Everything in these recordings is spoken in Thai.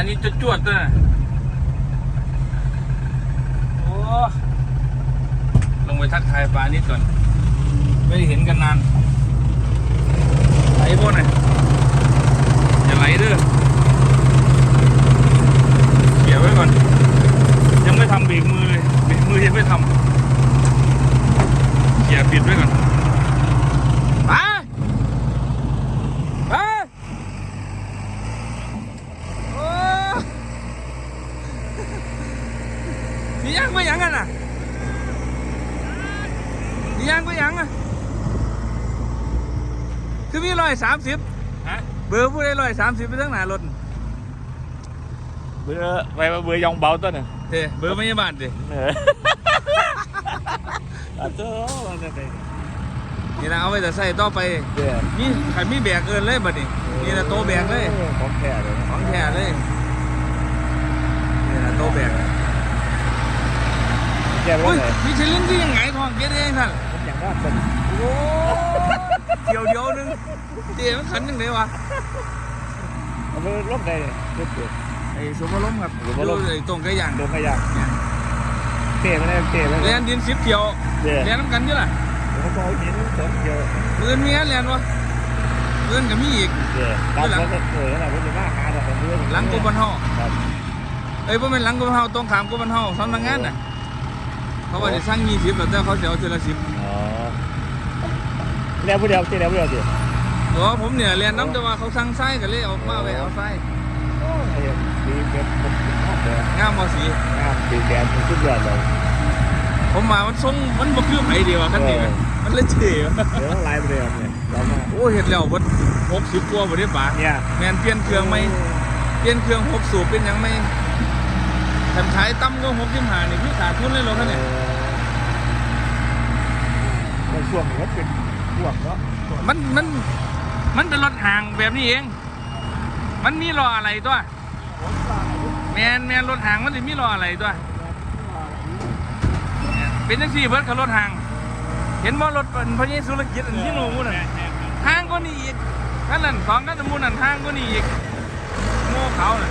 อันนี้จะจวดตัวน่ะโอ้ลงไปทักทายปลานิดก่อน ไม่ได้เห็นกันนานไหลบ่น่อยอย่าไหลเด้อเกี่ยวไว้ก่อน ยังไม่ทำเบรกมือเลยเบรกมือยังไม่ทำเกี่ยวปิดไว้ก่อนไปไปโอ้นี่ยังไม่ยังกันอะนี่ยังไม่ยังอะคื อมีร้อยสามสิบฮะเบอร์ผู้ใดร้อยสามสิบไปทั้งหนารถเบื่อไปมาเบื่อยองเบาตัวหนึ่งเด้เบอร์พยาบาลเด้เอออะเจ้าเราจะไปนี่นะเอาไว้แต่ใส่ต่อไปเดี๋ยวมีขันมีแบกเกินเลยบัดนี้นี่นะโตะแบกเลยของแท้เลยของแท้เลยนี่นะโตะแบกแกว่าอุ้ยไงมีชลินที่ยังไงทองเก็ดเองท่านผมอย่างว่าเป็นโอ้ เดียวเดียวนึงเตี๋ยมันขันยังไงวะเอาไปลบได้เลยเด็ดเด็ดไอ้สุภล้มครับสุภาพดูไอ้ตรงไก่ย่างโดนขยะเตะไม่ได้เตะไม่เรีได้ยนดินสิบเที่ยวเดี๋ยวเรียนน้ำกันอยู่ล่ะเขาบอกหินสองเดียวมือนมีอันเรียนวะมือนกับมีอีกเดี๋ยวตามเขาเออขนาดว่าจะมาหาแต่ผมเพื่อนหลังกูบันห่อครับเอ้ยพ่เป็นหลังกูบันห่อตรงขามกูบันห่อสำนักงานน่ะเขาว่าจะสร้างยี่สิบแต่เขาจะเอาทีละสิบอ๋อ แล้วผู้เดียวเตะแล้วผู้เดียวเดียวโอ้ผมเนี่ยเรียนน้ำแต่ว่าเขาสั่งไส้กันเลยเอามาไปเอาไส้ดีเกินผมชอบเลยงามมอสีงามดีแดนสุดยอดเลยผมมามันทรงมันบ่คือไผเดียวอะคันนี้เออมันเลยเจ๋อเดี๋ยวไลฟ์ไปเลยเนี่ยเรามาโอ้เห็ดแล้วเบดหกสิบกว่าบ่ได้ป่ะเนี่ยแมนเปลี่ยนเครื่องไหมเปลี่ยนเครื่องหกสูบเป็นหยังไหมทำขายตั้มก็หกสิบห้านี่คือขาดทุนเลยเหรอคันนี้ในช่วงนี้มันเป็นพ วกเนาะมันมันมันเป็นรถห่างแบบนี้เอง มันมีรออะไรตัวแมนแมนรถห่างมันจะมีรออะไรตัวเป็นจังซี่เบิร์ดขับรถห่าง เห็นว่ารถเป็นพระเยซูรกิจอันที่หนูมูนั่นห่างก็นี่อีกขั้นนั้นสองขั้นตะมูนั่นห่างก็นี่อีกโง่เขาน่ะ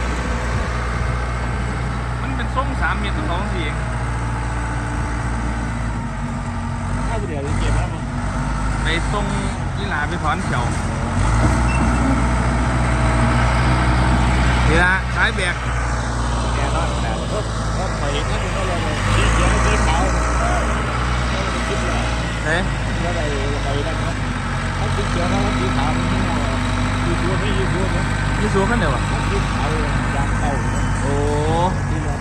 มันเป็นส้มสามเมตรสองสี่เองถ้าผู้เดียวจะเก็บแล้วมั้งไป ส่งยีหลาไปถอนเขียวนี่ละสายแบกแกนอนแต่ก็ก็ไปเห็นนั่นก็เลยสีเขียวสีขาวก็เลยคิดว่าเฮ้ยแล้วไปไปนั่นครับถ้าสีเขียวแล้วสีขาวนี่ยืดตัวไม่ยืดตัวนะยี่สัวขั้นเดียวอะถ้าสีขาวยางเก่าโอ้ที่เรา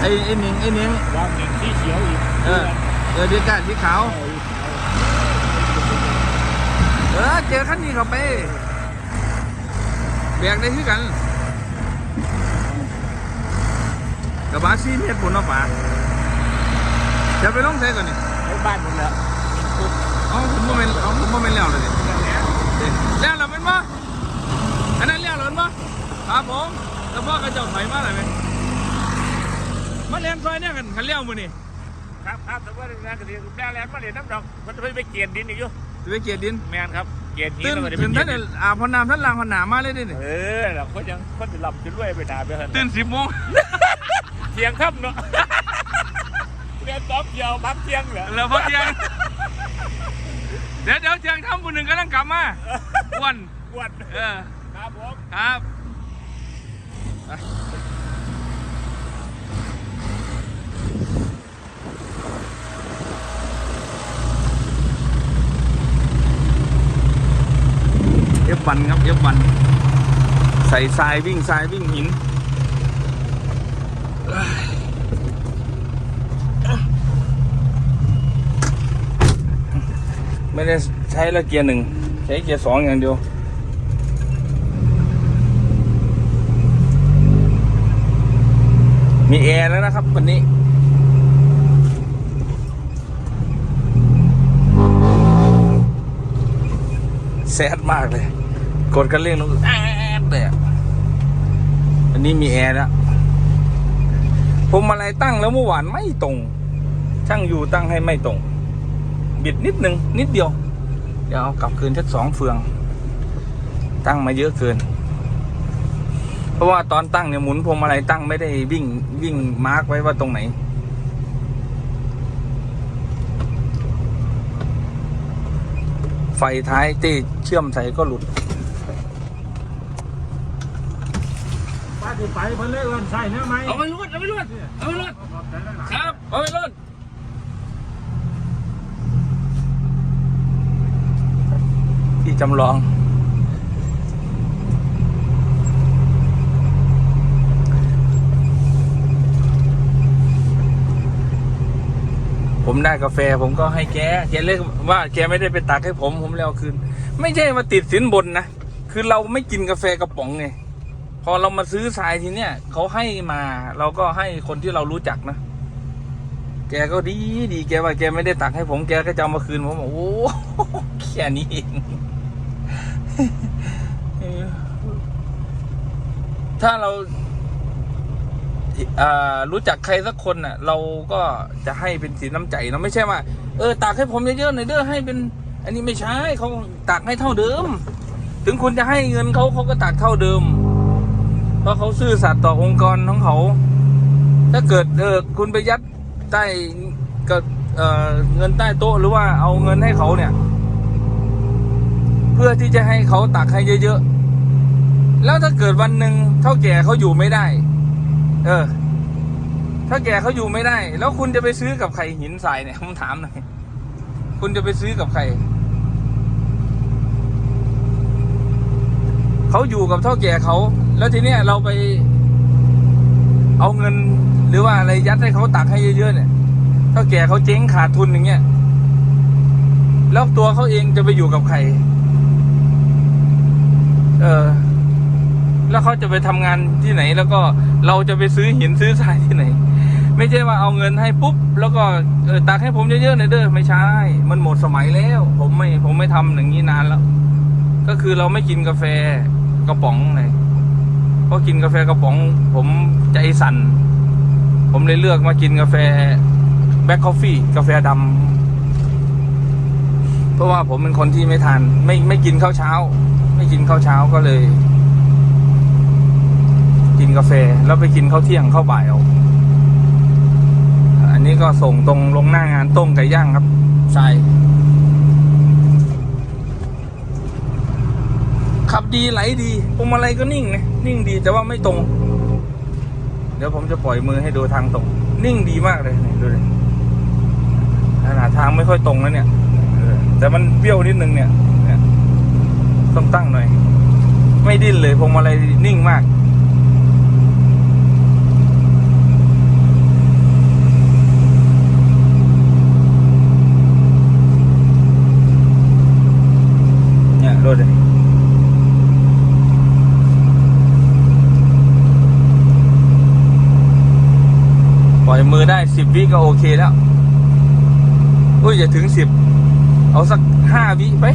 ไอ้ไอ้หนิงไอ้หนิงวางอย่างสีเขียวอีกเออเออดีกันสีขาว เออเจอขั้นนี้เข้าไปแบกได้คือกันกระบะซีเมตรปุ่นเนาะป่าจะไปลงใส่ก่อนนี่ไอ้บ้านมึงแล้วเอ๋อผมโมเมนต์อ๋อผมโมเมนต์แล้วเลยดิแล้วเราเป็นปะอันนั้นแล้วเราเป็นปะครับผมแล้วพ่อกระเจ้าถอยมาอะไรไหมมาเรียนซอยเนี่ยกันขันเลี้ยวมือนี่ครับครับแต่ว่าแรงกระเดียแรงแรงมาเหรียญน้ำดอกมันจะไม่ไปเกียนดินอีกอยู่ จะไปเกียรติดินแมนครับเกียนหินตื่นแล้วมันจะตื่นไปท่านเกียเนี่ยนอาบพอน้ำท่านล้างพอหนามาเลยดิเนี่ยเออเราก็ยังคนจะหลับจะรวยไปด่าไปหันตื่นสิบโมงเที่ยงค่ำเนาะเรียนซ้อมเดียวพักเที่ยงเหรอแล้วพอเที่ยงเดี๋ยวเดี๋ยวเที่ยงทำบุญหนึ่งกำลังกลับมาอ้วันปวดเออครับผม ครับ เอฟบันครับเอฟบันใส่ทรายวิ่งทรายวิ่งหินไม่ได้ใช้ละเกียร์หนึ่งใช้เกียร์สองอย่างเดียวมีแอร์แล้วนะครับวันนี้แซดมากเลย กดกันเร่งลงแอดเลยอะอันนี้มีแอร์แล้วผมอะไรตั้งแล้วเมื่อวานไม่ตรง ช่างอยู่ตั้งให้ไม่ตรง บิดนิดนึงนิดเดียวเดี๋ยวเอากลับคืนสักสองเฟือง ตั้งมาเยอะเกิน เพราะว่าตอนตั้งเนี่ยหมุนพวงมาลัยตั้งไม่ได้วิ่งวิ่งมาร์กไว้ว่าตรงไหนไฟท้ายที่เชื่อมใส่ก็หลุด ป้าที่ไปเพิ่นเลยเอิ้นใส่เนี่ยไหมเอาไปรวดเอาไปรวดเอาไปรวดครับเอาไปรวดที่จำลอง ผมได้กาแฟผมก็ให้แกแกเรียกว่าแกไม่ได้ไปตักให้ผมผมเลยเอาคืน ไม่ใช่มาติดสินบนนะ คือเราไม่กินกาแฟกระป๋องไง พอเรามาซื้อทรายทีเนี้ยเขาให้มา เราก็ให้คนที่เรารู้จักนะ แกก็ดีดีแกว่าแกไม่ได้ตักให้ผมแกก็จะมาคืนผมบอกโอ้แค่นี้เองถ้าเราอ่ารู้จักใครสักคนน่ะ เราก็จะให้เป็นสีน้ำใจเนาไม่ใช่ว่า เออตักให้ผมเยอะๆหน่อยเด้อให้เป็น อันนี้ไม่ใช่เขาตักให้เท่าเดิม ถึงคุณจะให้เงินเขาเขาก็ตักเท่าเดิม เพราะเขาซื่อสัตย์ต่อองค์กรของเขา ถ้าเกิดเออคุณไปยัดใต้ก็เเงินใต้โต๊ะหรือว่าเอาเงินให้เขาเนี่ย เพื่อที่จะให้เขาตักให้เยอะๆ แล้วถ้าเกิดวันหนึ่งเท่าแก่เขาอยู่ไม่ได้ เออถ้าแก่เขาอยู่ไม่ได้ แล้วคุณจะไปซื้อกับใครหินทรายเนี่ยผมถามหน่อยคุณจะไปซื้อกับใคร เขาอยู่กับเท่าแก่เขา แล้วทีเนี้ยเราไปเอาเงินหรือว่าอะไรยัดให้เขาตักให้เยอะๆเนี่ยเท่าแก่เขาเจ๊งขาดทุนอย่างเงี้ยแล้วตัวเขาเองจะไปอยู่กับใคร เออ แล้วเขาจะไปทำงานที่ไหน แล้วก็เราจะไปซื้อหินซื้อทรายที่ไหน ไม่ใช่ว่าเอาเงินให้ปุ๊บ แล้วก็เออตักให้ผมเยอะๆหน่อยเด้อไม่ใช่ มันหมดสมัยแล้ว ผมไม่ผมไม่ทำอย่างนี้นานแล้ว ก็คือเราไม่กินกาแฟกระป๋องเลยเพราะกินกาแฟกระป๋อง ผมใจสั่น ผมเลยเลือกมากินกาแฟแบล็คคอฟฟี่กาแฟดำเพราะว่าผมเป็นคนที่ไม่ทานไม่ไม่กินข้าวเช้า ไม่กินข้าวเช้าก็เลย กินกาแฟแล้วไปกินข้าวเที่ยงข้าวบ่ายเอาอันนี้ก็ส่งตรงลงหน้างานต้มไก่ย่างครับใช่ ขับดีไหลดีพวงมาลัยก็นิ่งนะนิ่งดีแต่ว่าไม่ตรง เดี๋ยวผมจะปล่อยมือให้ดูทางตรง นิ่งดีมากเลยดูเลยขนาดทางไม่ค่อยตรงแล้วเนี่ยแต่มันเบี้ยวนิดนึงเนี่ยเนี่ยต้องตั้งหน่อย ไม่ดิ้นเลยพวงมาลัยนิ่งมาก เนี่ยรถเลยปล่อย มือได้สิบวิก็โอเคแล้วอุ้ยอย่าถึงสิบเอาสักห้าวิไป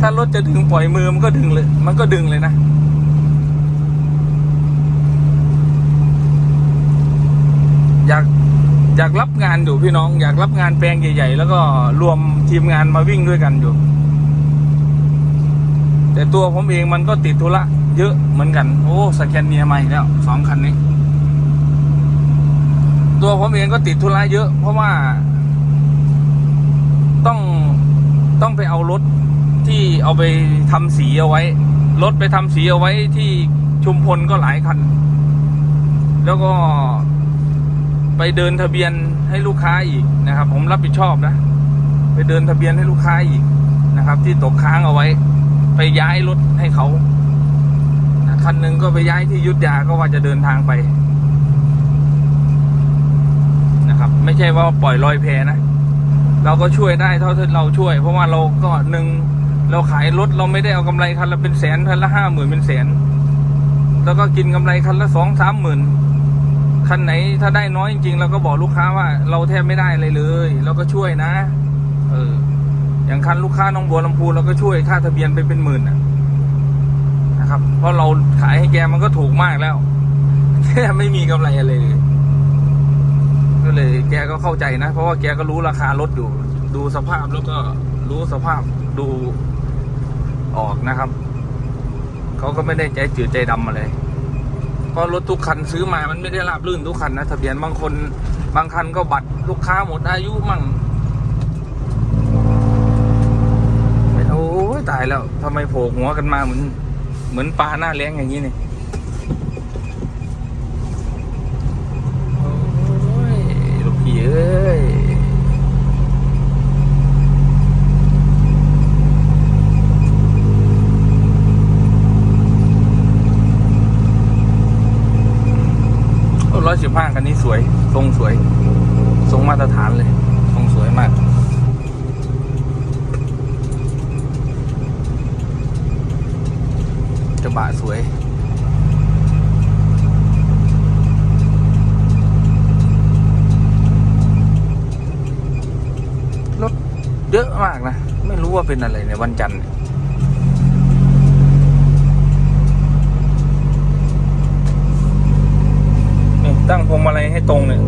ถ้ารถจะดึงปล่อยมือมันก็ดึงเลย มันก็ดึงเลยนะ อยากอยากรับงานอยู่พี่น้อง อยากรับงานแปลงใหญ่ ๆ แล้วก็รวมทีมงานมาวิ่งด้วยกันอยู่ แต่ตัวผมเองมันก็ติดธุระเยอะเหมือนกัน โอ้สแกนเนียใหม่แล้วสองคันนี้ ตัวผมเองก็ติดธุระเยอะ เพราะว่าต้องต้องไปเอารถที่เอาไปทำสีเอาไว้ รถไปทำสีเอาไว้ที่ชุมพลก็หลายคัน แล้วก็ไปเดินทะเบียนให้ลูกค้าอีกนะครับ ผมรับผิดชอบนะ ไปเดินทะเบียนให้ลูกค้าอีกนะครับ ที่ตกค้างเอาไว้ ไปย้ายรถให้เขาคันหนึ่งก็ไปย้ายที่ยุทธยาก็ว่าจะเดินทางไปนะครับ ไม่ใช่ว่าปล่อยลอยแพนะ เราก็ช่วยได้เท่าที่เราช่วย เพราะว่าเราก็หนึ่งเราขายรถเราไม่ได้เอากำไรคันละเป็นแสนคันละห้าหมื่นเป็นแสน แล้วก็กินกำไรคันละสองสามหมื่นคันไหนถ้าได้น้อยจริงๆเราก็บอกลูกค้าว่า เราแทบไม่ได้เลยเลยเราก็ช่วยนะ เออ อย่างคันลูกค้าน้องบัวลำพูเราก็ช่วยค่าทะเบียนไปเป็นหมื่นนะครับ เพราะเราขายให้แกมันก็ถูกมากแล้วแค่ไม่มีกำไรอะไรเลย ก็เลยแกก็เข้าใจนะ เพราะว่าแกก็รู้ราคารถอยู่ ดูสภาพแล้วก็รู้สภาพดูออกนะครับเขาก็ไม่ได้ใจจืดใจดำอะไรเพราะรถทุกคันซื้อมามันไม่ได้ราบรื่นทุกคันนะทะเบียนบางคนบางคันก็บัตรลูกค้าหมดอายุมั่งโอ้ยตายแล้วทำไมโผล่หัวกันมาเหมือน เหมือนปลาหน้าแรงอย่างนี้เนี่ยโอ้ยลูกพี่เอ้ย ร้อยสิบห้าคันนี้สวย ทรงสวย ทรงมาตรฐานเลย ทรงสวยมาก กระ บะสวย รถเยอะมากนะ ไม่รู้ว่าเป็นอะไรในวันจันทร์เนี่ยตั้งพวงมาลัยให้ตรงเนี่ย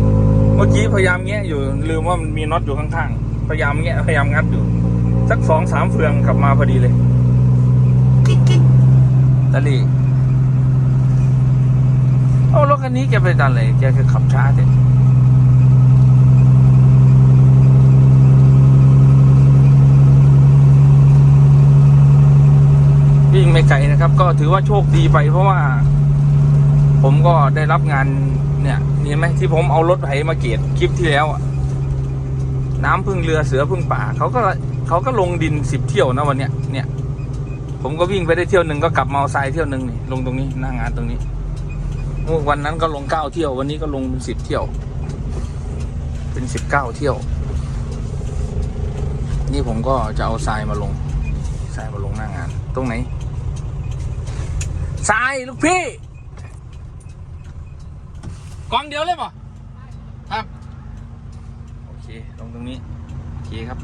เมื่อกี้พยายามแงะอยู่ ลืมว่ามันมีน็อตอยู่ข้างๆ พยายามแงะพยายามงัดอยู่ สักสองสามเฟืองกลับมาพอดีเลย ตะลี่เอารถคันนี้แกไปดันอะไรแกคือขับช้าเด็วิ่งไม่ไกลนะครับ ก็ถือว่าโชคดีไปเพราะว่า ผมก็ได้รับงานเนี่ยเห็นไหมที่ผมเอารถไถมาเกียรคลิปที่แล้วอะน้ำพึ่งเรือเสือพึ่งป่าเขาก็เขาก็ลงดินสิบเที่ยวนะวันเนี้ยเนี่ย ผมก็วิ่งไปได้เที่ยวหนึ่งก็กลับมาเอาทรายเที่ยวหนึ่งนี่ลงตรงนี้หน้างานตรงนี้เมื่อวันนั้นก็ลงเก้าเที่ยว วันนี้ก็ลงเป็นสิบเที่ยว เป็นสิบเก้าเที่ยว นี่ผมก็จะเอาทรายมาลงทรายมาลงหน้างาน ตรงไหนทรายลูกพี่กองเดียวเลยป่ะครับ โอเค ลงตรงนี้ โอเคครับ